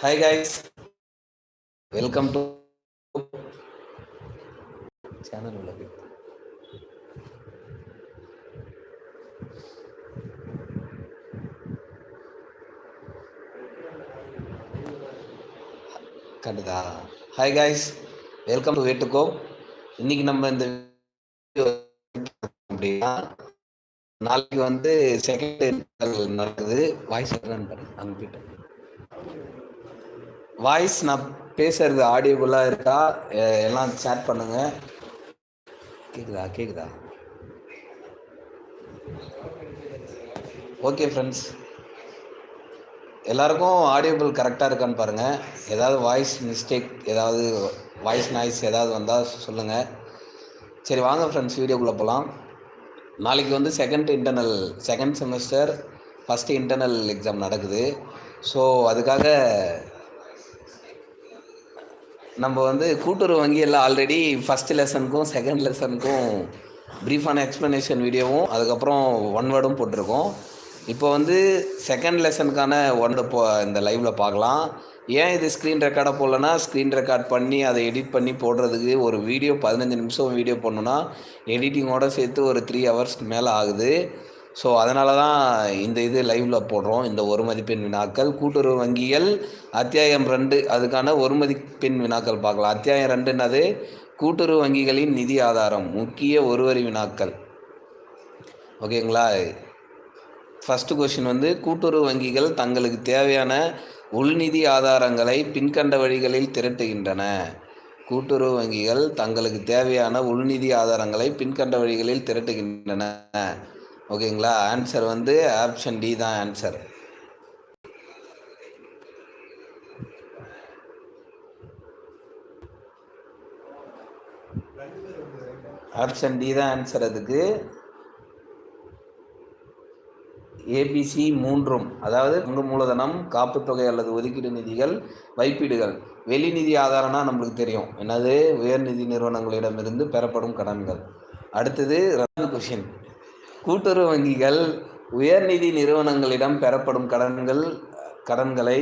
Hi guys welcome to channel உள்ள கண்டுதா? Hi guys welcome to வீட்டுக்கோ இன்னைக்கு நம்ம இந்த அப்படின்னா நாளைக்கு வந்து செகண்ட் நடக்குது. வாய்ஸ் பாரு அங்க வாய்ஸ் நான் பேசுறது ஆடியோபுல்லா இருக்கா? எல்லாம் சேட் பண்ணுங்க. கேக்குதா? கேக்குதா? ஓகே ஃப்ரெண்ட்ஸ் எல்லாருக்கும் ஆடியோபிள் கரெக்டாக இருக்கான்னு பாருங்கள் ஏதாவது வாய்ஸ் மிஸ்டேக் ஏதாவது வாய்ஸ் நாய்ஸ் ஏதாவது வந்தால் சொல்லுங்கள் சரி வாங்க ஃப்ரெண்ட்ஸ் வீடியோக்குள்ளே போகலாம் நாளைக்கு வந்து second internal second semester first internal exam நடக்குது. ஸோ அதுக்காக நம்ம வந்து கூட்டுறவு வங்கி எல்லாம் ஆல்ரெடி ஃபஸ்ட் லெசனுக்கும் செகண்ட் லெசனுக்கும் ப்ரீஃபான எக்ஸ்ப்ளனேஷன் வீடியோவும் அதுக்கப்புறம் ஒன் வேர்டும் போட்டிருக்கோம். இப்போ வந்து செகண்ட் லெசனுக்கான ஒன் போ இந்த லைவில் பார்க்கலாம். ஏன் இது ஸ்க்ரீன் ரெக்கார்டாக போடலன்னா ஸ்க்ரீன் ரெக்கார்ட் பண்ணி அதை எடிட் பண்ணி போடுறதுக்கு ஒரு வீடியோ பதினஞ்சு நிமிஷம் வீடியோ பண்ணணும்னா எடிட்டிங்கோடு சேர்த்து ஒரு த்ரீ ஹவர்ஸ்க்கு மேலே ஆகுது. ஸோ அதனால தான் இந்த இது லைவில் போடுறோம். இந்த ஒரு மதிப்பெண் வினாக்கள். கூட்டுறவு வங்கிகள் அத்தியாயம் ரெண்டு அதுக்கான ஒரு மதிப்பெண் வினாக்கள் பார்க்கலாம். அத்தியாயம் ரெண்டுன்னது கூட்டுறவு வங்கிகளின் நிதி ஆதாரம் முக்கிய ஒருவரி வினாக்கள். ஓகேங்களா? ஃபஸ்ட்டு கொஷின் வந்து கூட்டுறவு வங்கிகள் தங்களுக்கு தேவையான உள்நிதி ஆதாரங்களை பின்கண்ட வழிகளில் திரட்டுகின்றன. கூட்டுறவு வங்கிகள் தங்களுக்கு தேவையான உள்நிதி ஆதாரங்களை பின்கண்ட வழிகளில் திரட்டுகின்றன. ஓகேங்களா? ஆன்சர் வந்து ஆப்ஷன் டி தான் ஆன்சர் ஆப்ஷன் டி தான் ஆன்சர் அதுக்கு. ஏபிசி மூன்றும் அதாவது பங்கு மூலதனம் காப்புத்தொகை அல்லது ஒதுக்கீடு நிதிகள் வைப்பீடுகள். வெளி நிதி ஆதாரம்னா நம்மளுக்கு தெரியும். என்னது? உயர்நிதி நிறுவனங்களிடமிருந்து பெறப்படும் கடன்கள். அடுத்தது ரெண்டாவது கொஷின் கூட்டுறவு வங்கிகள் உயர்நிதி நிறுவனங்களிடம் பெறப்படும் கடன்கள் கடன்களை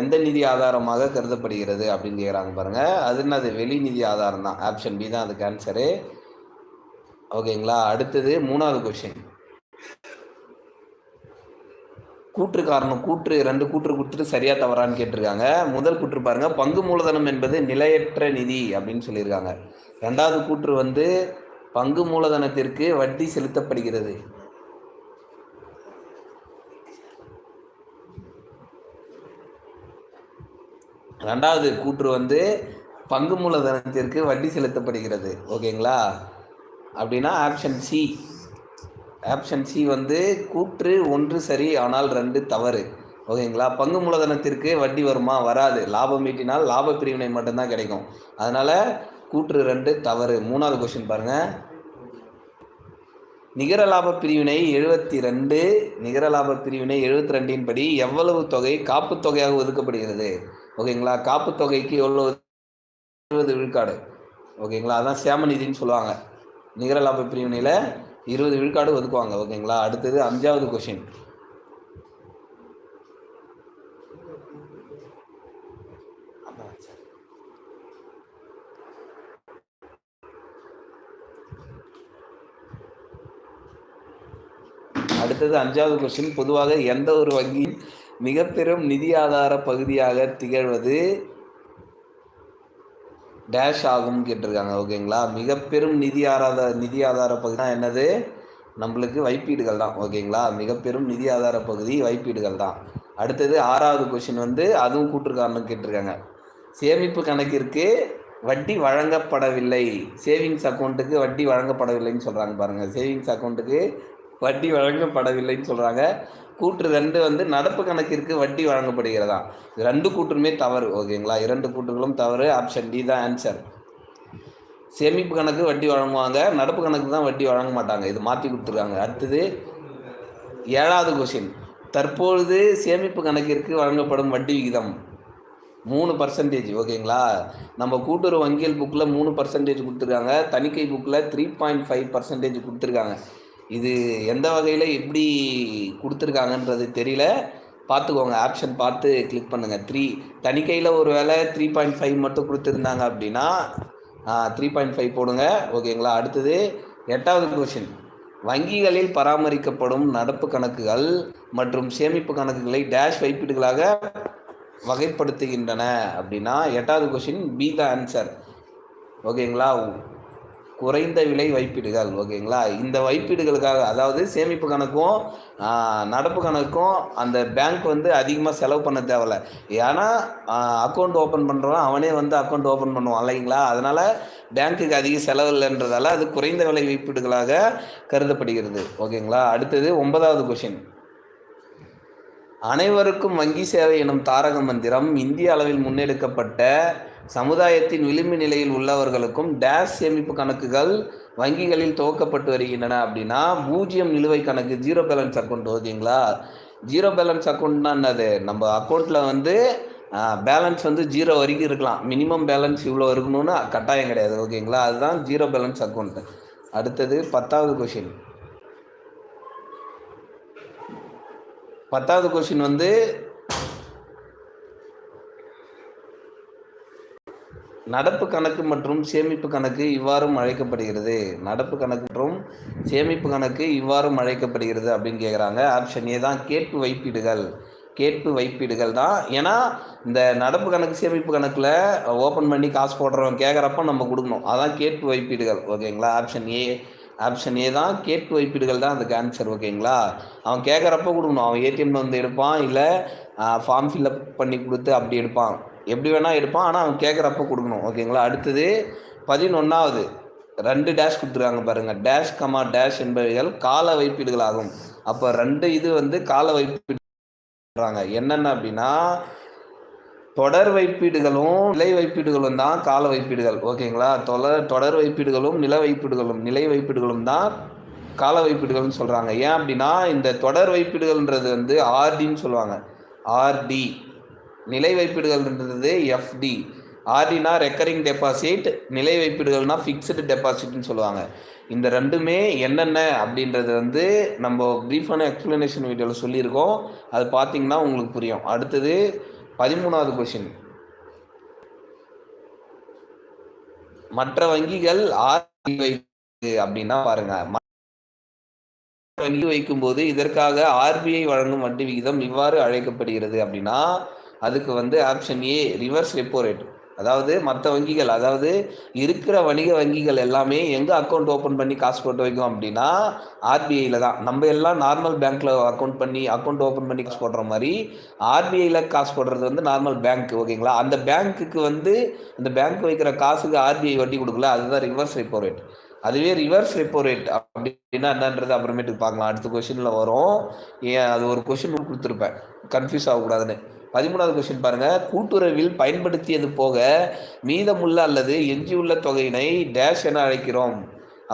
எந்த நிதி ஆதாரமாக கருதப்படுகிறது அப்படின்னு கேட்குறாங்க பாருங்க. அது என்னது வெளி நிதி ஆதாரம் தான். ஆப்ஷன் பி தான் அதுக்கு ஆன்சரு ஓகேங்களா அடுத்தது மூணாவது கொஷின் கூற்று காரணம் கூற்று ரெண்டு கூற்று கொடுத்துட்டு சரியா தவறான்னு கேட்டிருக்காங்க. முதல் கூற்று பாருங்க. பங்கு மூலதனம் என்பது நிலையற்ற நிதி அப்படின்னு சொல்லியிருக்காங்க. ரெண்டாவது கூற்று வந்து பங்கு மூலதனத்திற்கு வட்டி செலுத்தப்படுகிறது. ரெண்டாவது கூற்று வந்து பங்கு மூலதனத்திற்கு வட்டி செலுத்தப்படுகிறது. ஓகேங்களா? அப்படின்னா ஆப்ஷன் சி ஆப்ஷன் சி வந்து கூற்று ஒன்று சரி ஆனால் ரெண்டு தவறு. ஓகேங்களா? பங்கு மூலதனத்திற்கு வட்டி வருமா? வராது. லாபம் ஈட்டினால் லாப பிரிவினை மட்டும்தான் கிடைக்கும். அதனால் கூற்று ரெண்டு தவறு. மூணாவது கொஸ்டின் பாருங்க. நிகர லாப பிரிவினை எழுபத்தி ரெண்டு நிகர லாப பிரிவினை எழுபத்தி ரெண்டின் படி எவ்வளவு தொகை காப்புத்தொகையாக ஒதுக்கப்படுகிறது? ஓகேங்களா? காப்புத்தொகைக்கு எவ்வளவு இருபது விழுக்காடு? ஓகேங்களா? அதான் சேமநிதின்னு சொல்லுவாங்க. நிகர லாப பிரிவினையில் இருபது விழுக்காடு ஒதுக்குவாங்க. ஓகேங்களா? அடுத்தது அஞ்சாவது கொஷின் அடுத்தது அஞ்சாவது கொஸ்டின் பொதுவாக எந்த ஒரு வங்கியின் மிக பெரும் நிதி ஆதார பகுதியாக திகழ்வது டேஷ் ஆகும் கேட்டிருக்காங்க. ஓகேங்களா மிக பெரும் நிதி ஆதார நிதி ஆதார பகுதினா என்னது? நம்மளுக்கு வைப்பீடுகள் தான். ஓகேங்களா மிக பெரும் நிதி ஆதார பகுதி வைப்பீடுகள் தான். அடுத்தது ஆறாவது கொஷின் வந்து அதுவும் கூற்றுக்காரணம் கேட்டிருக்காங்க. சேமிப்பு கணக்கிற்கு வட்டி வழங்கப்படவில்லை. சேவிங்ஸ் அக்கௌண்ட்டுக்கு வட்டி வழங்கப்படவில்லைன்னு சொல்கிறாங்க பாருங்கள் சேவிங்ஸ் அக்கௌண்ட்டுக்கு வட்டி வழங்கப்படவில்லைன்னு சொல்கிறாங்க கூற்று ரெண்டு வந்து நடப்பு கணக்கிற்கு வட்டி வழங்கப்படுகிறதா? இது ரெண்டு கூற்றுமே தவறு ஓகேங்களா? இரண்டு கூற்றுகளும் தவறு ஆப்ஷன் டி தான் ஆன்சர் சேமிப்பு கணக்கு வட்டி வழங்குவாங்க நடப்பு கணக்கு தான் வட்டி வழங்க மாட்டாங்க. இது மாற்றி கொடுத்துருக்காங்க. அடுத்தது ஏழாவது கொஷின் தற்பொழுது சேமிப்பு கணக்கிற்கு வழங்கப்படும் வட்டி விகிதம் மூணு பர்சன்டேஜ் ஓகேங்களா? நம்ம கூட்டுறவு வங்கியல் புக்கில் மூணு பர்சன்டேஜ் கொடுத்துருக்காங்க. தணிக்கை புக்கில் த்ரீ பாயிண்ட் ஃபைவ் பர்சன்டேஜ் கொடுத்துருக்காங்க. இது எந்த வகையில் எப்படி கொடுத்துருக்காங்கன்றது தெரியல. பார்த்துக்கோங்க ஆப்ஷன் பார்த்து கிளிக் பண்ணுங்கள் த்ரீ தணிக்கையில் ஒரு வேளை த்ரீ பாயிண்ட் ஃபைவ் மட்டும் கொடுத்துருந்தாங்க அப்படின்னா த்ரீ பாயிண்ட் ஃபைவ் போடுங்க. ஓகேங்களா அடுத்தது எட்டாவது கொஷின் வங்கிகளில் பராமரிக்கப்படும் நடப்பு கணக்குகள் மற்றும் சேமிப்பு கணக்குகளை டேஷ் வைப்பீடுகளாக வகைப்படுத்துகின்றன அப்படின்னா எட்டாவது கொஷின் பி த ஆன்சர் ஓகேங்களா குறைந்த விலை வைப்பீடுகள் ஓகேங்களா? இந்த வைப்பீடுகளுக்காக அதாவது சேமிப்பு கணக்கும் நடப்பு கணக்கும் அந்த பேங்க் வந்து அதிகமாக செலவு பண்ண தேவையில்ல. ஏன்னா அக்கௌண்ட் ஓப்பன் பண்ணுறவன் அவனே வந்து அக்கௌண்ட் ஓப்பன் பண்ணுவான் இல்லைங்களா? அதனால் பேங்க்குக்கு அதிக செலவு இல்லைன்றதால அது குறைந்த விலை வைப்பீடுகளாக கருதப்படுகிறது ஓகேங்களா? அடுத்தது ஒன்பதாவது கொஷின் அனைவருக்கும் வங்கி சேவை எனும் தாரக மந்திரம் இந்திய அளவில் முன்னெடுக்கப்பட்ட சமுதாயத்தின் விளிம்பு நிலையில் உள்ளவர்களுக்கும் டேஷ் சேமிப்பு கணக்குகள் வங்கிகளில் துவக்கப்பட்டு வருகின்றன அப்படின்னா பூஜ்ஜியம் நிலுவை கணக்கு ஜீரோ பேலன்ஸ் அக்கௌண்ட் ஓகேங்களா? ஜீரோ பேலன்ஸ் அக்கௌண்ட்னா என்னது? நம்ம அக்கௌண்ட்டில் வந்து பேலன்ஸ் வந்து ஜீரோ வரைக்கும் இருக்கலாம். மினிமம் பேலன்ஸ் இவ்வளோ இருக்கணும்னு கட்டாயம் கிடையாது ஓகேங்களா? அதுதான் ஜீரோ பேலன்ஸ் அக்கௌண்ட் அடுத்தது பத்தாவது கொஷின் பத்தாவது கொஷின் வந்து நடப்பு கணக்கு மற்றும் சேமிப்பு கணக்கு இவ்வாறும் அழைக்கப்படுகிறது. நடப்பு கணக்கு மற்றும் சேமிப்பு கணக்கு இவ்வாறும் அழைக்கப்படுகிறது அப்படின்னு கேட்குறாங்க ஆப்ஷன் ஏ தான் கேட்பு வைப்பீடுகள். கேட்பு வைப்பீடுகள் தான். ஏன்னா இந்த நடப்பு கணக்கு சேமிப்பு கணக்கில் ஓப்பன் பண்ணி காசு போடுறவங்க கேட்குறப்ப நம்ம கொடுக்கணும். அதான் கேட்பு வைப்பீடுகள். ஓகேங்களா? ஆப்ஷன் ஏ ஆப்ஷன் ஏ தான் கேட்பு வைப்பீடுகள் தான் அதுக்கு ஆன்சர் ஓகேங்களா? அவன் கேட்குறப்ப கொடுக்கணும். அவன் ஏடிஎம்ல வந்து எடுப்பான். இல்லை ஃபார்ம் ஃபில்அப் பண்ணி கொடுத்து அப்படி எடுப்பான். எப்படி வேணால் எடுப்பான் ஆனால் அவன் கேட்குறப்ப கொடுக்கணும். ஓகேங்களா? அடுத்தது பதினொன்றாவது ரெண்டு டேஷ் கொடுத்துருக்காங்க பாருங்கள் டேஷ் கமா டேஷ் என்பவைகள் கால வைப்பீடுகள் ஆகும் அப்போ ரெண்டு இது வந்து கால வைப்பீடுறாங்க. என்னென்ன அப்படின்னா தொடர் வைப்பீடுகளும் நிலை வைப்பீடுகளும் தான் கால வைப்பீடுகள். ஓகேங்களா? தொடர் தொடர் வைப்பீடுகளும் நில வைப்பீடுகளும் நிலை வைப்பீடுகளும் தான் கால வைப்பீடுகள்னு சொல்கிறாங்க ஏன் அப்படின்னா இந்த தொடர் வைப்பீடுகள்ன்றது வந்து ஆர்டின்னு சொல்லுவாங்க. ஆர்டி நிலை வைப்பீடுகள்ன்றது எஃப்டி ஆர்டினா ரெக்கரிங் டெபாசிட் நிலை வைப்பீடுகள்னா ஃபிக்ஸ்டு டெபாசிட்னு சொல்லுவாங்க. இந்த ரெண்டுமே என்னென்ன அப்படின்றது வந்து நம்ம ப்ரீஃபான எக்ஸ்ப்ளனேஷன் வீடியோவில் சொல்லியிருக்கோம். அது பார்த்தீங்கன்னா உங்களுக்கு புரியும். அடுத்தது பதிமூணாவது கொஷின் மற்ற வங்கிகள் ஆர்டி வைக்கு அப்படின்னா பாருங்க. மற்ற வங்கி வைக்கும்போது இதற்காக ஆர்பிஐ வழங்கும் வட்டி விகிதம் இவ்வாறு அழைக்கப்படுகிறது அப்படின்னா அதுக்கு வந்து option A reverse repo rate அதாவது மற்ற வங்கிகள் அதாவது இருக்கிற வணிக வங்கிகள் எல்லாமே எங்கே அக்கௌண்ட் ஓப்பன் பண்ணி காசு போட்டு வைக்கும் அப்படின்னா ஆர்பிஐயில் தான். நம்ம எல்லாம் நார்மல் பேங்க்கில் அக்கௌண்ட் பண்ணி அக்கௌண்ட் ஓப்பன் பண்ணி காசு போடுற மாதிரி ஆர்பிஐயில் காசு போடுறது வந்து நார்மல் பேங்க் ஓகேங்களா அந்த பேங்க்குக்கு வந்து அந்த பேங்க் வைக்கிற காசுக்கு ஆர்பிஐ வட்டி கொடுக்கல அதுதான் ரிவர்ஸ் ரெப்போ ரேட் அதுவே ரிவர்ஸ் ரெப்போ ரேட் அப்படின்னா என்னன்றது அப்புறமேட்டுக்கு பார்க்கலாம். அடுத்த கொஷினில் வரும். ஏன் அது ஒரு கொஷின் கொடுத்துருப்பேன். கன்ஃபியூஸ் ஆகக்கூடாதுன்னு. பதிமூணாவது கொஷின் பாருங்க. கூட்டுறவில் பயன்படுத்தியது போக மீதமுள்ள அல்லது எஞ்சியுள்ள தொகையினை டேஷ் என அழைக்கிறோம்.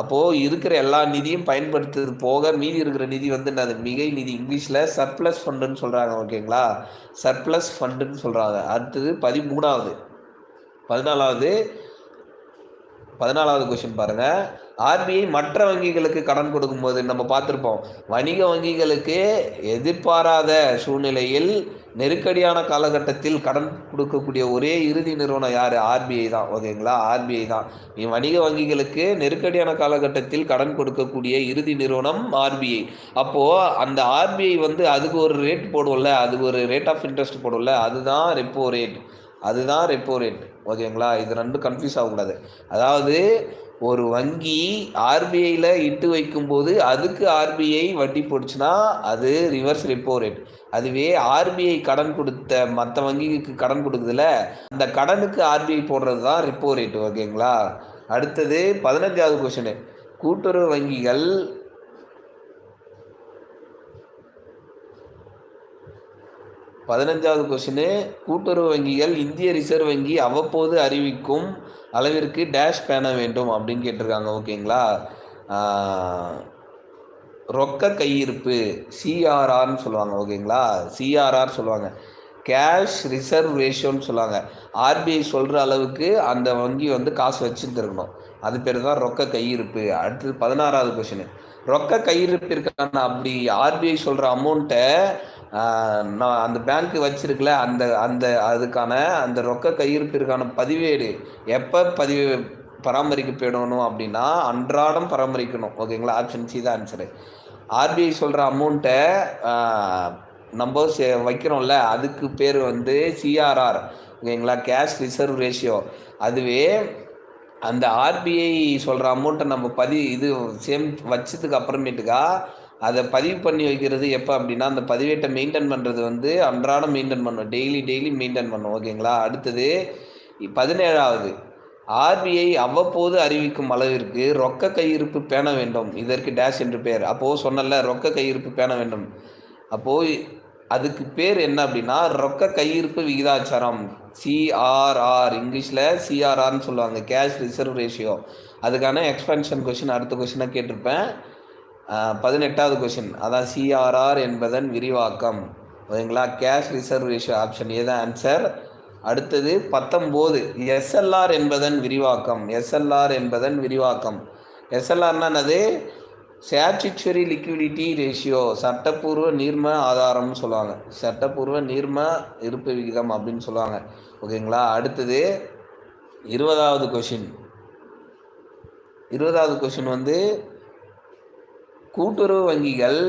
அப்போது இருக்கிற எல்லா நிதியும் பயன்படுத்துறது போக மீதி இருக்கிற நிதி வந்து என்னது? மிகை நிதி. இங்கிலீஷில் சர்ப்ளஸ் ஃபண்டுன்னு சொல்கிறாங்க ஓகேங்களா சர்ப்ளஸ் ஃபண்டுன்னு சொல்கிறாங்க அடுத்தது பதிமூணாவது. பதினாலாவது பதினாலாவது கொஷின் பாருங்கள் ஆர்பிஐ மற்ற வங்கிகளுக்கு கடன் கொடுக்கும்போது நம்ம பார்த்துருப்போம். வணிக வங்கிகளுக்கு எதிர்பாராத சூழ்நிலையில் நெருக்கடியான காலகட்டத்தில் கடன் கொடுக்கக்கூடிய ஒரே இறுதி நிறுவனம் யார்? ஆர்பிஐ தான். ஓகேங்களா? ஆர்பிஐ தான். இ- வணிக வங்கிகளுக்கு நெருக்கடியான காலகட்டத்தில் கடன் கொடுக்கக்கூடிய இறுதி நிறுவனம் ஆர்பிஐ அப்போது அந்த ஆர்பிஐ வந்து அதுக்கு ஒரு ரேட் போடுவோம்ல அதுக்கு ஒரு ரேட் ஆஃப் இன்ட்ரெஸ்ட் போடுவோம்ல அதுதான் ரெப்போ ரேட் அதுதான் ரெப்போ ரேட் ஓகேங்களா? இது ரெண்டும் கன்ஃபியூஸ் ஆகக்கூடாது. அதாவது ஒரு வங்கி ஆர்பிஐயில் இட்டு வைக்கும்போது அதுக்கு ஆர்பிஐ வட்டி போட்டுச்சுன்னா அது ரிவர்ஸ் ரெப்போ ரேட் அதுவே ஆர்பிஐ கடன் கொடுத்த மற்ற வங்கிக்கு கடன் கொடுக்குதுல அந்த கடனுக்கு ஆர்பிஐ போடுறது தான் ரிப்போ ரேட் ஓகேங்களா? அடுத்தது பதினஞ்சாவது கொஷனு கூட்டுறவு வங்கிகள் பதினஞ்சாவது கொஷினு கூட்டுறவு வங்கிகள் இந்திய ரிசர்வ் வங்கி அவ்வப்போது அறிவிக்கும் அளவிற்கு டேஷ் பேன வேண்டும் அப்படின்னு கேட்டிருக்காங்க ஓகேங்களா? ரொக்க கையிருப்பு சிஆர்ஆர்னு சொல்லுவாங்க ஓகேங்களா? சிஆர்ஆர் சொல்லுவாங்க. கேஷ் ரிசர்வ் ரேஷியோன்னு சொல்லுவாங்க. ஆர்பிஐ சொல்கிற அளவுக்கு அந்த வங்கி வந்து காசு வச்சுருந்துருக்கணும். அது பேர் தான் ரொக்க கையிருப்பு. அடுத்தது பதினாறாவது கொஷின் ரொக்க கையிருப்பிற்கான அப்படி ஆர்பிஐ சொல்கிற அமௌண்ட்டை நான் அந்த பேங்க் வச்சிருக்கல அந்த அந்த அதுக்கான அந்த ரொக்க கையிருப்பிற்கான பதிவேடு எப்போ பதிவு பராமரிக்க போயிடணும் அப்படின்னா அன்றாடம் பராமரிக்கணும். ஓகேங்களா ஆப்ஷன் சி தான் ஆன்சரு ஆர்பிஐ சொல்கிற அமௌண்ட்டை நம்ம சே வைக்கிறோம்ல அதுக்கு பேர் வந்து சிஆர்ஆர் ஓகேங்களா கேஷ் ரிசர்வ் ரேஷியோ அதுவே அந்த ஆர்பிஐ சொல்கிற அமௌண்ட்டை நம்ம பதி இது சேம் வச்சதுக்கு அப்புறமேட்டுக்கா அதை பதிவு பண்ணி வைக்கிறது எப்போ அப்படின்னா அந்த பதிவேட்டை மெயின்டைன் பண்ணுறது வந்து அன்றாடம் மெயின்டைன் பண்ணுவோம். டெய்லி டெய்லி மெயின்டைன் பண்ணுவோம். ஓகேங்களா அடுத்தது பதினேழாவது. ஆர்பிஐ அவ்வப்போது அறிவிக்கும் அளவிற்கு ரொக்க கையிருப்பு பேண வேண்டும். இதற்கு டேஷ் என்று பேர் அப்போது சொன்னல ரொக்க கையிருப்பு பேண வேண்டும். அப்போது அதுக்கு பேர் என்ன அப்படின்னா ரொக்க கையிருப்பு விகிதாச்சாரம். சிஆர்ஆர் இங்கிலீஷில் சிஆர்ஆர்னு சொல்லுவாங்க. கேஷ் ரிசர்வ் ரேஷியோ அதுக்கான எக்ஸ்பென்ஷன் கொஷின் அடுத்த கொஷினாக கேட்டிருப்பேன். பதினெட்டாவது கொஷின் அதான் சிஆர்ஆர் என்பதன் விரிவாக்கம். ஓகேங்களா cash reservation option A answer அடுத்தது பத்தொம்போது. எஸ்எல்ஆர் என்பதன் விரிவாக்கம். எஸ்எல்ஆர் என்பதன் விரிவாக்கம். எஸ்எல்ஆர்னா என்னது? லிக்விடிட்டி ரேஷியோ சட்டப்பூர்வ நீர்ம ஆதாரம்னு சொல்லுவாங்க. சட்டப்பூர்வ நீர்ம இருப்பு விகிதம் அப்படின்னு சொல்லுவாங்க. ஓகேங்களா? அடுத்தது இருபதாவது கொஷின் இருபதாவது கொஷின் வந்து கூட்டுறவு வங்கிகள்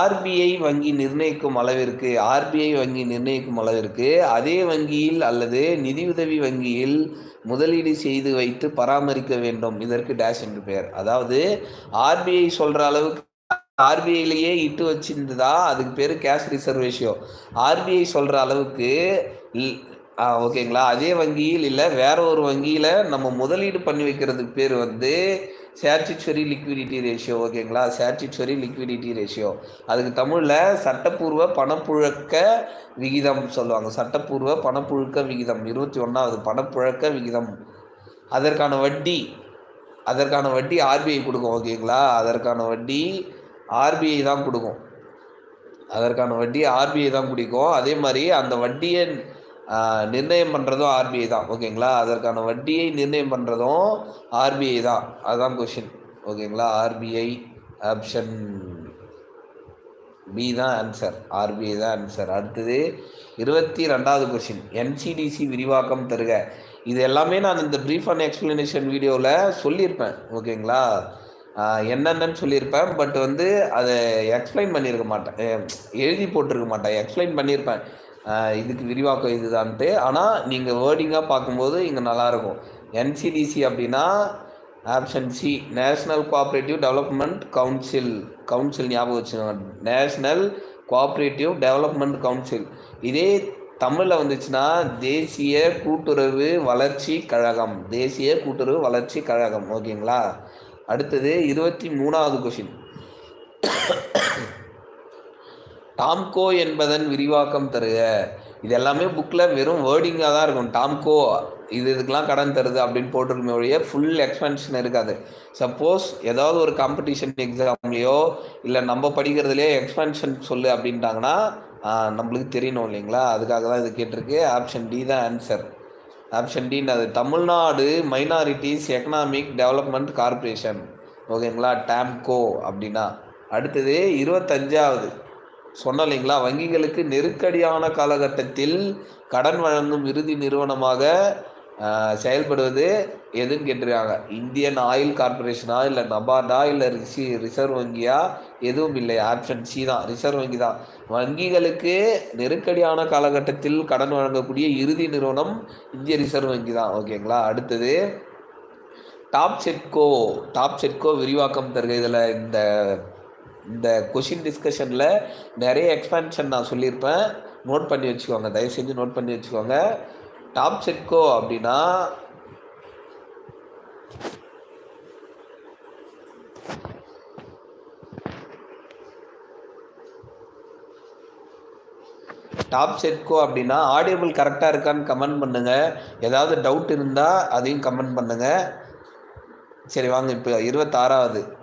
ஆர்பிஐ வங்கி நிர்ணயிக்கும் அளவிற்கு ஆர்பிஐ வங்கி நிர்ணயிக்கும் அளவிற்கு அதே வங்கியில் அல்லது நிதியுதவி வங்கியில் முதலீடு செய்து வைத்து பராமரிக்க வேண்டும். இதற்கு டேஷ் என்று பெயர். அதாவது ஆர்பிஐ சொல்கிற அளவுக்கு ஆர்பிஐலேயே இட்டு வச்சிருந்ததா? அதுக்கு பேர் கேஷ் ரிசர்வேஷியோ ஆர்பிஐ சொல்கிற அளவுக்கு ஓகேங்களா. அதே வங்கியில் இல்லை வேற ஒரு வங்கியில் நம்ம முதலீடு பண்ணி வைக்கிறதுக்கு பேர் வந்து சேட்டிச்சுவரி லிக்விடிட்டி ரேஷியோ ஓகேங்களா. சேட்டிச்சுவரி லிக்விடிட்டி ரேஷியோ அதுக்கு தமிழில் சட்டப்பூர்வ பணப்புழக்க விகிதம் சொல்லுவாங்க. சட்டப்பூர்வ பணப்புழுக்க விகிதம். இருபத்தி ஒன்றாவது பணப்புழக்க விகிதம். அதற்கான வட்டி அதற்கான வட்டி ஆர்பிஐ கொடுக்கும் ஓகேங்களா. அதற்கான வட்டி ஆர்பிஐ தான் கொடுக்கும். அதற்கான வட்டி ஆர்பிஐ தான் பிடிக்கும் அதே மாதிரி அந்த வட்டியை நிர்ணயம் பண்ணுறதும் ஆர்பிஐ தான். ஓகேங்களா? அதற்கான வட்டியை நிர்ணயம் பண்ணுறதும் ஆர்பிஐ தான். அதுதான் கொஷின் ஓகேங்களா? ஆர்பிஐ ஆப்ஷன் பி தான் ஆன்சர் ஆர்பிஐ தான் ஆன்சர் அடுத்தது இருபத்தி ரெண்டாவது கொஷின் என்சிடிசி விரிவாக்கம் தருக. இது எல்லாமே நான் இந்த ப்ரீஃப் அண்ட் எக்ஸ்ப்ளனேஷன் வீடியோவில் சொல்லியிருப்பேன். ஓகேங்களா? என்னென்னு சொல்லியிருப்பேன். பட் வந்து அதை எக்ஸ்பிளைன் பண்ணியிருக்க மாட்டேன். எழுதி போட்டிருக்க மாட்டேன். எக்ஸ்பிளைன் பண்ணியிருப்பேன். இதுக்கு விரிவாக்கம் இதுதான்ட்டு. ஆனால் நீங்கள் வேர்டிங்காக பார்க்கும்போது இங்கே நல்லாயிருக்கும். என்சிடிசி அப்படின்னா option C national cooperative development council council ஞாபகம் வச்சுக்கோங்க. நேஷ்னல் கோஆப்ரேட்டிவ் டெவலப்மெண்ட் கவுன்சில் இதே தமிழில் வந்துச்சுன்னா தேசிய கூட்டுறவு வளர்ச்சி கழகம். தேசிய கூட்டுறவு வளர்ச்சி கழகம். ஓகேங்களா? அடுத்தது இருபத்தி மூணாவது கொஷின் டாம்கோ என்பதன் விரிவாக்கம் தருக. இது எல்லாமே புக்கில் வெறும் வேர்டிங்காக தான் இருக்கும். டாம்கோ இது இதுக்கெலாம் கடன் தருது அப்படின்னு போட்டிருக்குமே ஒழிய ஃபுல் எக்ஸ்பென்ஷன் இருக்காது சப்போஸ் ஏதாவது ஒரு காம்படிஷன் எக்ஸாம்லேயோ இல்லை நம்ம படிக்கிறதுலையோ எக்ஸ்பென்ஷன் சொல்லு அப்படின்ட்டாங்கன்னா நம்மளுக்கு தெரியணும் இல்லைங்களா? அதுக்காக தான் இது கேட்டிருக்கு. ஆப்ஷன் டி தான் ஆன்சர் ஆப்ஷன் டின்னு அது Tamil Nadu minorities economic development corporation ஓகேங்களா டேம்கோ அப்படின்னா. அடுத்தது இருபத்தஞ்சாவது. சொன்ன இல்லைங்களா வங்கிகளுக்கு நெருக்கடியான காலகட்டத்தில் கடன் வழங்கும் இறுதி நிறுவனமாக செயல்படுவது எதுன்னு கேட்டிருக்காங்க. இந்தியன் ஆயில் கார்பரேஷனா இல்லை நபார்டா இல்லை ரிசி ரிசர்வ் வங்கியா? எதுவும் இல்லை. ஆப்ஷன் சி தான். ரிசர்வ் வங்கி தான். வங்கிகளுக்கு நெருக்கடியான காலகட்டத்தில் கடன் வழங்கக்கூடிய இறுதி நிறுவனம் இந்திய ரிசர்வ் வங்கி தான். ஓகேங்களா? அடுத்தது டாப் செட்கோ டாப் செட்கோ விரிவாக்கம் தருக. இதில் இந்த இந்த கொஷின் டிஸ்கஷனில் நிறைய எக்ஸ்பேன்ஷன் நான் சொல்லியிருப்பேன். நோட் பண்ணி வச்சுக்கோங்க. தயவு செஞ்சு நோட் பண்ணி வச்சுக்கோங்க. டாப் செட்கோ அப்படின்னா டாப் செட்கோ அப்படின்னா ஆடியபிள் கரெக்டாக இருக்கான்னு கமெண்ட் பண்ணுங்கள் ஏதாவது டவுட் இருந்தால் அதையும் கமெண்ட் பண்ணுங்கள் சரி வாங்க இப்போ இருபத்தாறாவது.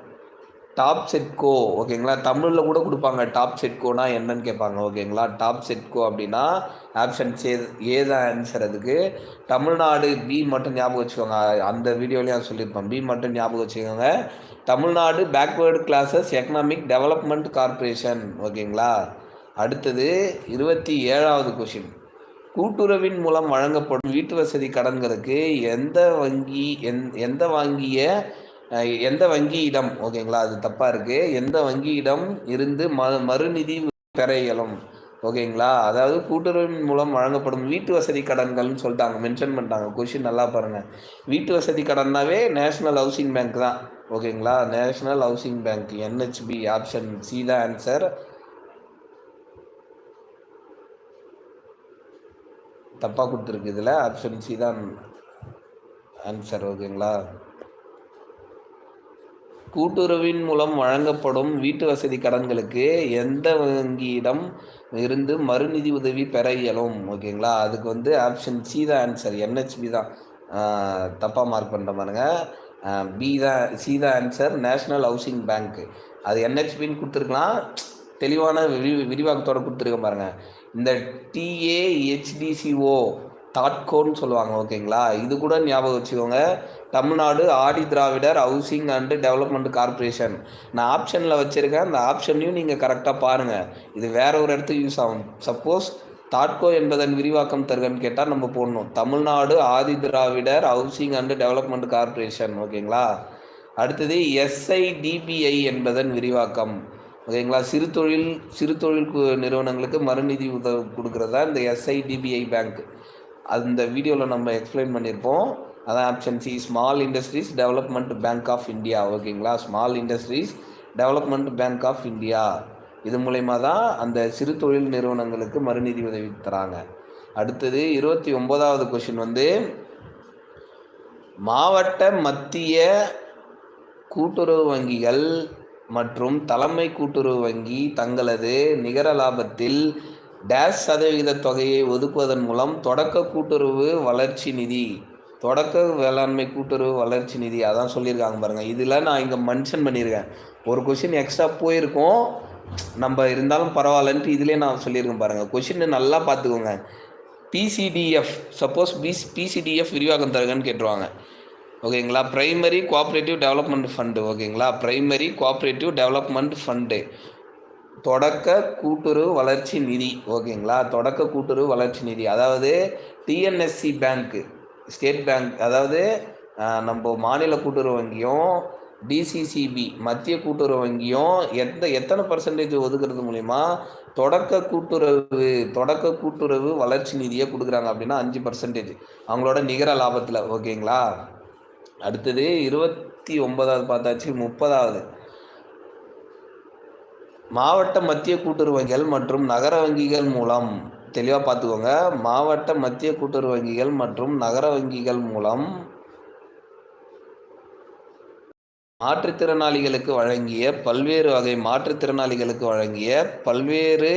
டாப் செட்கோ ஓகேங்களா? தமிழில் கூட கொடுப்பாங்க டாப் செட்கோனா என்னன்னு கேட்பாங்க ஓகேங்களா? டாப் செட்கோ அப்படின்னா ஆப்ஷன் சே ஏ தான் ஆன்சர் அதுக்கு. தமிழ்நாடு பி மட்டும் ஞாபகம் வச்சுக்கோங்க. அந்த வீடியோலையும் சொல்லியிருப்பேன். பி மட்டும் ஞாபகம் வச்சுக்கோங்க. Tamil Nadu backward classes economic development corporation ஓகேங்களா? அடுத்தது இருபத்தி ஏழாவது கொஷின் கூட்டுறவின் மூலம் வழங்கப்படும் வீட்டு வசதி கடன்களுக்கு எந்த வங்கி எந் எந்த வாங்கிய எந்த வங்கியிடம் ஓகேங்களா அது தப்பாக இருக்குது எந்த வங்கியிடம் இருந்து ம மறுநிதி பெற இயலும்? ஓகேங்களா அதாவது கூட்டுறவின் மூலம் வழங்கப்படும் வீட்டு வசதி கடன்கள்னு சொல்லிட்டாங்க மென்ஷன் பண்ணிட்டாங்க. கொஷின் நல்லா பாருங்கள் வீட்டு வசதி கடன்னாவே நேஷ்னல் ஹவுசிங் பேங்க் தான். ஓகேங்களா national housing bank NHB option C தான் ஆன்சர் தப்பாக கொடுத்துருக்கு இதில் ஆப்ஷன் சி தான் ஆன்சர் ஓகேங்களா. கூட்டுறவின் மூலம் வழங்கப்படும் வீட்டு வசதி கடன்களுக்கு எந்த வங்கியிடம் இருந்து மறுநிதி உதவி பெற இயலும்? ஓகேங்களா? அதுக்கு வந்து ஆப்ஷன் சி தான் ஆன்சர் என்ஹெச்பி தான். தப்பாக மார்க் பண்ணுற பாருங்க. பி தான் சி தான் ஆன்சர் நேஷ்னல் ஹவுசிங் பேங்க் அது என்ஹெச்பின்னு கொடுத்துருக்கலாம். தெளிவான விரி விரிவாக்கத்தோடு கொடுத்துருக்கேன் பாருங்கள் இந்த டிஏஹெச்டிசிஓ தாட்கோன்னு சொல்லுவாங்க. ஓகேங்களா? இது கூட ஞாபகம் வச்சுக்கோங்க. Tamil Nadu Adi Dravidar housing and development corporation நான் ஆப்ஷனில் வச்சுருக்கேன். அந்த ஆப்ஷன்லையும் நீங்கள் கரெக்டாக பாருங்கள் இது வேற ஒரு இடத்துக்கு யூஸ் ஆகும். சப்போஸ் தாட்கோ என்பதன் விரிவாக்கம் தருகன்னு கேட்டால் நம்ம போடணும். Tamil Nadu Adi Dravidar housing and development corporation ஓகேங்களா? அடுத்தது எஸ்ஐடிபிஐ என்பதன் விரிவாக்கம். ஓகேங்களா? சிறு தொழில் சிறு தொழில் கு- நிறுவனங்களுக்கு மறுநிதி உதவி கொடுக்குறதா இந்த எஸ்ஐடிபிஐ பேங்க் அந்த வீடியோவில் நம்ம எக்ஸ்பிளைன் பண்ணியிருப்போம். அதான் option C small industries development bank of India ஓகேங்களா small industries development bank of India இது மூலயமா தான் அந்த சிறு தொழில் நிறுவனங்களுக்கு மறுநிதி உதவி தராங்க. அடுத்தது இருபத்தி ஒன்பதாவது கொஷின் வந்து மாவட்ட மத்திய கூட்டுறவு வங்கிகள் மற்றும் தலைமை கூட்டுறவு வங்கி தங்களது நிகர லாபத்தில் டேஷ் சதவிகித தொகையை ஒதுக்குவதன் மூலம் தொடக்க கூட்டுறவு வளர்ச்சி நிதி தொடக்க வேளாண்மை கூட்டுறவு வளர்ச்சி நிதி அதான் சொல்லியிருக்காங்க பாருங்கள் இதில் நான் இங்கே மென்ஷன் பண்ணியிருக்கேன். ஒரு கொஷின் எக்ஸ்ட்ரா போயிருக்கோம். நம்ம இருந்தாலும் பரவாயில்லன்ட்டு இதிலே நான் சொல்லியிருக்கேன் பாருங்கள் கொஷின் நல்லா பார்த்துக்கோங்க. பிசிடிஎஃப் சப்போஸ் பிஸ் பிசிடிஎஃப் விரிவாக்கம் தருகன்னு கேட்டுருவாங்க. ஓகேங்களா? ப்ரைமரி கோஆப்ரேட்டிவ் டெவலப்மெண்ட் ஃபண்டு ஓகேங்களா? ப்ரைமரி கோஆப்ரேட்டிவ் டெவலப்மெண்ட் ஃபண்டு தொடக்க கூட்டுறவு வளர்ச்சி நிதி ஓகேங்களா? தொடக்க கூட்டுறவு வளர்ச்சி நிதி. அதாவது டிஎன்எஸ்சி பேங்க்கு ஸ்டேட் பேங்க் அதாவது நம்ம மாநில கூட்டுறவு வங்கியும் டிசிசிபி மத்திய கூட்டுறவு வங்கியும் எந்த எத்தனை பர்சன்டேஜ் ஒதுக்குறது மூலிமா தொடக்க கூட்டுறவு தொடக்க கூட்டுறவு வளர்ச்சி நிதியை கொடுக்குறாங்க அப்படின்னா அஞ்சு பர்சன்டேஜ் அவங்களோட நிகர லாபத்தில் ஓகேங்களா? அடுத்தது இருபத்தி ஒன்பதாவது பார்த்தாச்சு முப்பதாவது. மாவட்ட மத்திய கூட்டுறவு வங்கிகள் மற்றும் நகர வங்கிகள் மூலம் தெளிவாக பார்த்துக்கோங்க மாவட்ட மத்திய கூட்டுறவு வங்கிகள் மற்றும் நகர வங்கிகள் மூலம் மாற்றுத்திறனாளிகளுக்கு வழங்கிய பல்வேறு வகை மாற்றுத்திறனாளிகளுக்கு வழங்கிய பல்வேறு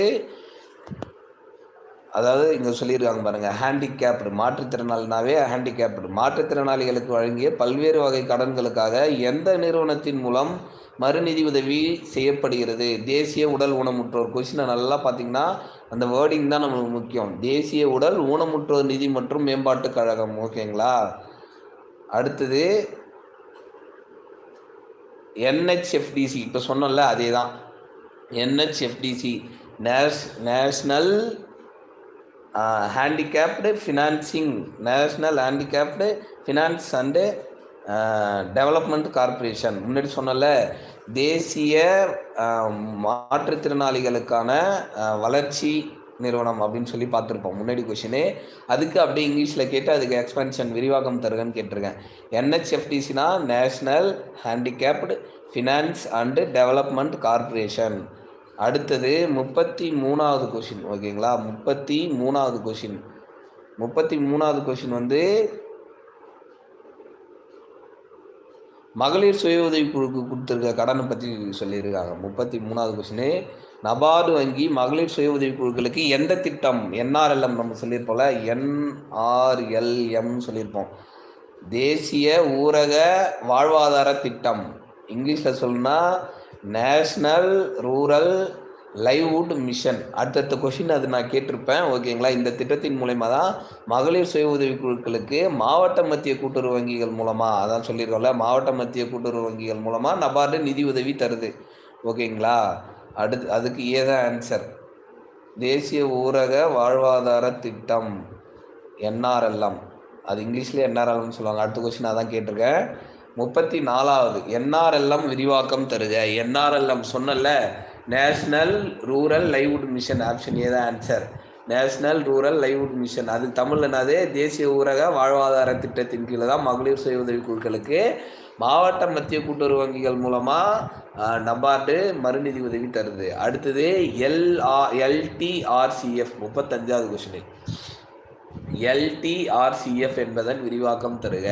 அதாவது இங்கே சொல்லியிருக்காங்க பாருங்க ஹேண்டிகேப்டு மாற்றுத்திறனாளினாவே ஹேண்டிகேப்டு மாற்றுத்திறனாளிகளுக்கு வழங்கிய பல்வேறு வகை கடன்களுக்காக எந்த நிறுவனத்தின் மூலம் மறுநிதி உதவி செய்யப்படுகிறது? தேசிய உடல் ஊனமுற்றோர். கொஷினை நல்லா பார்த்தீங்கன்னா அந்த வேர்டிங் தான் நம்மளுக்கு முக்கியம். தேசிய உடல் ஊனமுற்றோர் நிதி மற்றும் மேம்பாட்டுக் கழகம். ஓகேங்களா அடுத்தது என்ஹெச்எஃப்டிசி இப்போ சொன்னோம்ல அதே தான் NHFDC Nash national handicapped financing national handicapped finance and development corporation முன்னாடி சொன்னல தேசிய மாற்றுத்திறனாளிகளுக்கான வளர்ச்சி நிறுவனம் அப்படின்னு சொல்லி பார்த்துருப்போம். முன்னாடி கொஷினு அதுக்கு அப்படியே இங்கிலீஷில் கேட்டு அதுக்கு எக்ஸ்பென்ஷன் விரிவாக்கம் தருகன்னு கேட்டிருக்கேன். என்ஹெச்எஃப்டிசினா national handicapped finance and development corporation அடுத்தது முப்பத்தி மூணாவது கொஷின் ஓகேங்களா? முப்பத்தி மூணாவது கொஷின் முப்பத்தி மூணாவது கொஷின் வந்து மகளிர் சுய உதவிக்குழுக்கு கொடுத்துருக்க கடனை பற்றி சொல்லியிருக்காங்க. முப்பத்தி மூணாவது கொஷினு நபார்டு வங்கி மகளிர் சுய உதவிக்குழுக்களுக்கு எந்த திட்டம்? என்ஆர்எல்எம் நம்ம சொல்லியிருப்போம்ல என்ஆர்எல்எம் சொல்லியிருப்போம். தேசிய ஊரக வாழ்வாதார திட்டம். இங்கிலீஷில் சொல்லணும்னா நேஷ்னல் ரூரல் லைவ்வுட் மிஷன். அடுத்தடுத்த கொஷின் அது நான் கேட்டிருப்பேன். ஓகேங்களா இந்த திட்டத்தின் மூலயமா தான் மகளிர் சுய உதவி குழுக்களுக்கு மாவட்ட மத்திய கூட்டுறவு வங்கிகள் மூலமாக அதான் சொல்லியிருக்கோம்ல மாவட்ட மத்திய கூட்டுறவு வங்கிகள் மூலமாக நபார்டு நிதி உதவி தருது. ஓகேங்களா அடுத்து அதுக்கு ஏதான் ஆன்சர் தேசிய ஊரக வாழ்வாதார திட்டம் என்ஆர்எல்எம் அது இங்கிலீஷில் என்ஆர்எல்எம்னு சொல்லுவாங்க. அடுத்த கொஸ்டின் அதான் கேட்டிருக்கேன். முப்பத்தி நாலாவது என்ஆர்எல்எம் விரிவாக்கம் தருக. என்ஆர்எல்எம் சொன்னல national rural livelihood mission option. ஏதா answer? National rural livelihood mission. அது தமிழ் என்னது? தேசிய ஊரக வாழ்வாதார திட்டத்தின் கீழே தான் மகளிர் சுய உதவி குழுக்களுக்கு மாவட்ட மத்திய கூட்டுறவு வங்கிகள் மூலமாக நபார்டு மறுநிதி உதவி தருது. அடுத்தது எல்ஆ எல்டிஆர்சிஎஃப் முப்பத்தஞ்சாவது கொஸ்டின் எல்டிஆர்சிஎஃப் என்பதன் விரிவாக்கம் தருக.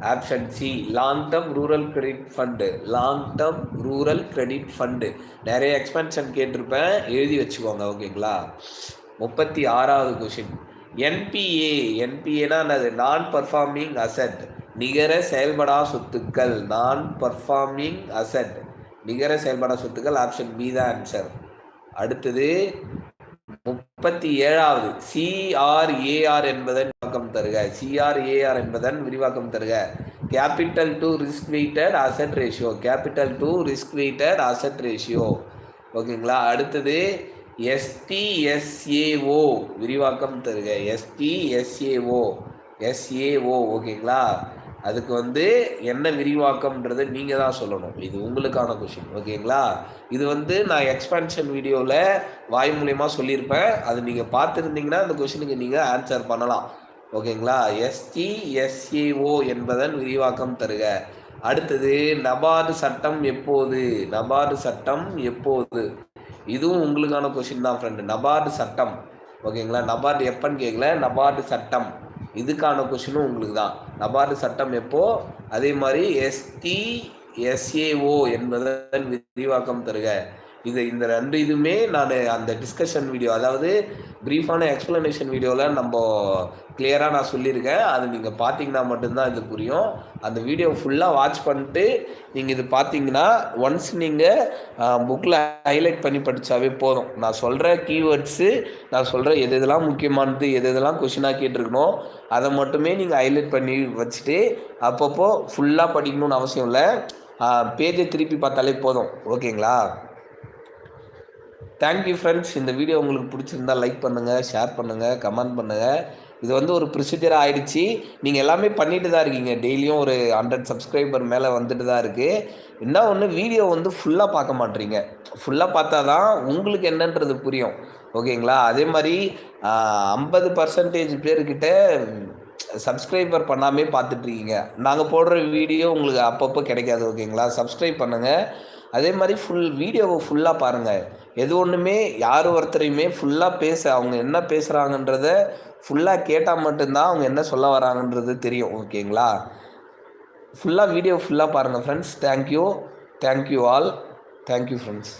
Option C long term rural credit fund long term rural credit fund நிறைய எக்ஸ்பென்ஷன் கேட்டிருப்பேன். எழுதி வச்சுக்கோங்க ஓகேங்களா? முப்பத்தி ஆறாவது கொஷின் என்பிஏ என்பிஏனா என்னது? நான் பர்ஃபார்மிங் அசட் நிகர செயல்படா சொத்துக்கள். நான் பர்ஃபார்மிங் அசட் நிகர செயல்படா சொத்துக்கள். ஆப்ஷன் பி தான் ஆன்சர் அடுத்தது முப்பத்தி ஏழாவது. சிஆர்ஏஆர் என்பதன் விரிவாக்கம் தருக. சிஆர்ஏஆர் என்பதன் விரிவாக்கம் தருக. Capital to risk weighted asset ratio capital to risk weighted asset ratio ஓகேங்களா? அடுத்தது எஸ்டிஎஸ்ஏஓ விரிவாக்கம் தருக. எஸ்டிஎஸ்ஏஓ எஸ்ஏஓ ஓகேங்களா? அதுக்கு வந்து என்ன விரிவாக்கம்ன்றதை நீங்கள் தான் சொல்லணும். இது உங்களுக்கான கொஷின் ஓகேங்களா? இது வந்து நான் எக்ஸ்பென்ஷன் வீடியோவில் வாய் மூலியமாக சொல்லியிருப்பேன். அது நீங்கள் பார்த்துருந்தீங்கன்னா அந்த கொஷினுக்கு நீங்கள் ஆன்சர் பண்ணலாம். ஓகேங்களா? எஸ்டி எஸ்ஏஓ என்பதன் விரிவாக்கம் தருக. அடுத்தது நபார்டு சட்டம் எப்போது? நபார்டு சட்டம் எப்போது? இதுவும் உங்களுக்கான கொஷின் தான் ஃப்ரெண்டு நபார்டு சட்டம். ஓகேங்களா? நபார்டு எப்பன்னு கேட்கல நபார்டு சட்டம். இதுக்கான கொஷினும் உங்களுக்கு தான். நபார்டு சட்டம் எப்போ? அதே மாதிரி எஸ்டி எஸ்ஏஓ என்பதன் விரிவாக்கம் தருக. இது இந்த ரெண்டு இதுவுமே நான் அந்த டிஸ்கஷன் வீடியோ அதாவது ப்ரீஃபான எக்ஸ்ப்ளனேஷன் வீடியோவில் நம்ம கிளியராக நான் சொல்லியிருக்கேன். அது நீங்கள் பார்த்தீங்கன்னா மட்டும்தான் இது புரியும். அந்த வீடியோ ஃபுல்லாக வாட்ச் பண்ணிட்டு நீங்கள் இது பார்த்தீங்கன்னா ஒன்ஸ் நீங்கள் புக்கில் ஹைலைட் பண்ணி படித்தாவே போதும். நான் சொல்கிற கீவேர்ட்ஸு நான் சொல்கிற எது எதெல்லாம் முக்கியமானது எது எதெல்லாம் கொஷினாக கேட்டிருக்கணும் அதை மட்டுமே நீங்கள் ஹைலைட் பண்ணி வச்சுட்டு அப்பப்போ ஃபுல்லாக படிக்கணும்னு அவசியம் இல்லை. பேஜை திருப்பி பார்த்தாலே போதும். ஓகேங்களா தேங்க்யூ ஃப்ரெண்ட்ஸ் இந்த வீடியோ உங்களுக்கு பிடிச்சிருந்தா லைக் பண்ணுங்கள் ஷேர் பண்ணுங்கள் கமெண்ட் பண்ணுங்கள் இது வந்து ஒரு ப்ரொசீஜராக ஆயிடுச்சு. நீங்கள் எல்லாமே பண்ணிட்டு தான் இருக்கீங்க. டெய்லியும் ஒரு ஹண்ட்ரட் சப்ஸ்கிரைபர் மேலே வந்துட்டு தான் இருக்குது என்ன ஒன்று வீடியோ வந்து ஃபுல்லாக பார்க்க மாட்டீங்க. ஃபுல்லாக பார்த்தா தான் உங்களுக்கு என்னன்றது புரியும். ஓகேங்களா அதே மாதிரி ஐம்பது பர்சன்டேஜ் பேர்கிட்ட சப்ஸ்கிரைபர் பண்ணாமே பார்த்துட்ருக்கீங்க நாங்கள் போடுற வீடியோ உங்களுக்கு அப்பப்போ கிடைக்காது. ஓகேங்களா சப்ஸ்கிரைப் பண்ணுங்கள் அதே மாதிரி ஃபுல் வீடியோவை ஃபுல்லாக பாருங்கள் எது ஒன்றுமே யார் ஒருத்தரையுமே ஃபுல்லாக பேச அவங்க என்ன பேசுகிறாங்கன்றத ஃபுல்லாக கேட்டால் மட்டும்தான் அவங்க என்ன சொல்ல வராங்கன்றது தெரியும் ஓகேங்களா? ஃபுல்லாக வீடியோ ஃபுல்லாக பாருங்கள் friends thank you thank you all thank you friends